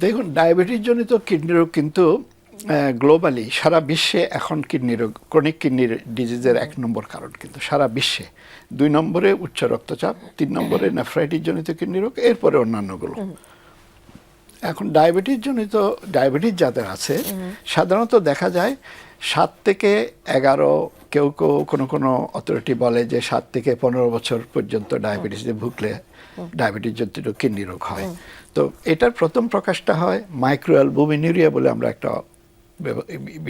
দেখুন ডায়াবেটিস জনিত কিডনি রোগ কিন্তু গ্লোবালি সারা বিশ্বে এখন কিডনি রোগ ক্রনিক কিডনির ডিজিজের এক নম্বর কারণ কিন্তু সারা বিশ্বে। দুই নম্বরে উচ্চ রক্তচাপ, তিন নম্বরে নেফ্রাইটিস জনিত কিডনি রোগ, এরপরে অন্যান্যগুলো। এখন ডায়াবেটিস জনিত ডায়াবেটিস যাদের আছে সাধারণত দেখা যায় সাত থেকে এগারো কেউ কেউ কোনো কোনো অথরিটি বলে যে সাত থেকে পনেরো বছর পর্যন্ত ডায়াবেটিসে ভুগলে ডায়াবেটিস জনিত কিডনি রোগ হয়। তো এটার প্রথম প্রকাশটা হয় মাইক্রো অ্যালবুমিনুরিয়া বলে আমরা একটা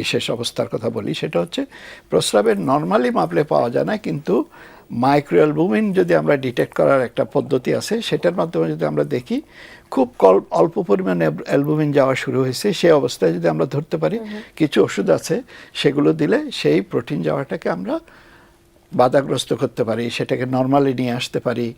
বিশেষ অবস্থার কথা বলি। সেটা হচ্ছে প্রস্রাবের নর্মালি মাপলে পাওয়া যায় না কিন্তু মাইক্রো অ্যালবুমিন যদি আমরা ডিটেক্ট করার একটা পদ্ধতি আছে সেটার মাধ্যমে যদি আমরা দেখি খুব কল- অল্প পরিমাণে অ্যালবুমিন যাওয়া শুরু হয়েছে। সে অবস্থায় যদি আমরা ধরতে পারি কিছু ওষুধ আছে সেগুলো দিলে সেই প্রোটিন যাওয়াটাকে আমরা বাধাগ্রস্ত করতে পারি সেটাকে নর্মালি নিয়ে আসতে পারি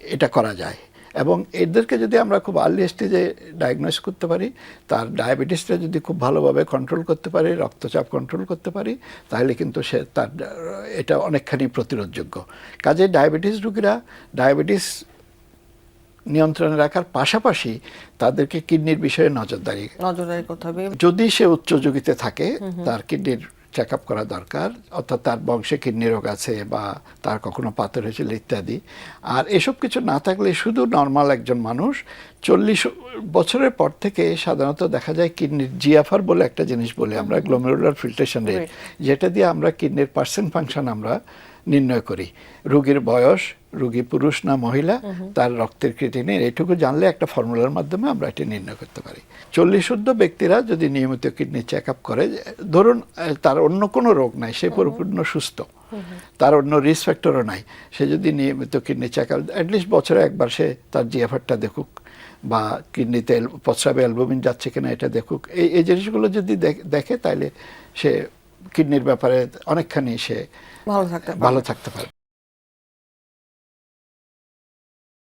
এটা করা যায়। এবং এদেরকে যদি আমরা খুব আর্লি স্টেজে ডায়াগনোস করতে পারি তার ডায়াবেটিসটা যদি খুব ভালোভাবে কন্ট্রোল করতে পারি রক্তচাপ কন্ট্রোল করতে পারি তাহলে কিন্তু সে তার এটা অনেকখানি প্রতিরোধযোগ্য। কাজে ডায়াবেটিস রোগীরা ডায়াবেটিস নিয়ন্ত্রণে রাখার পাশাপাশি তাদেরকে কিডনির বিষয়ে নজরদারি নজরদারি করতে হবে। যদি সে উচ্চ যোগীতে থাকে তার কিডনির চেক আপ করা দরকার। অর্থাৎ তার বংশে কিডনি রোগ আছে বা তার কখনো পাথর হয়েছিল ইত্যাদি। আর এসব কিছু না থাকলে শুধু নর্মাল একজন মানুষ। চল্লিশ বছরের পর থেকে সাধারণত দেখা যায় কিডনির জিয়াফার বলে একটা জিনিস বলি আমরা গ্লোমেরুলার ফিল্ট্রেশন রেট যেটা দিয়ে আমরা কিডনির পার্সেন্ট ফাংশন আমরা নির্ণয় করি। রোগীর বয়স রোগী পুরুষ না মহিলা তার রক্তের ক্রিটিনের এটুকু জানলে একটা ফর্মুলার মাধ্যমে আমরা এটি নির্ণয় করতে পারি। চল্লিশ শুদ্ধ ব্যক্তিরা যদি নিয়মিত কিডনি চেক আপ করে ধরুন তার অন্য কোনো রোগ নাই সে পরিপূর্ণ সুস্থ। তার অন্য রিস্ক ফ্যাক্টরও নাই। সে যদি নিয়মিত কিডনি চেক আপ অ্যাটলিস্ট বছরে একবার সে তার জিএফআরটা দেখুক বা কিডনিতে প্রস্রাবে অ্যালবুমিন যাচ্ছে কিনা এটা দেখুক। এই এই জিনিসগুলো যদি দেখ- দেখে তাহলে সে কিডনির ব্যাপারে অনেকখানি সে ভালো থাকতে ভালো থাকতে পারে।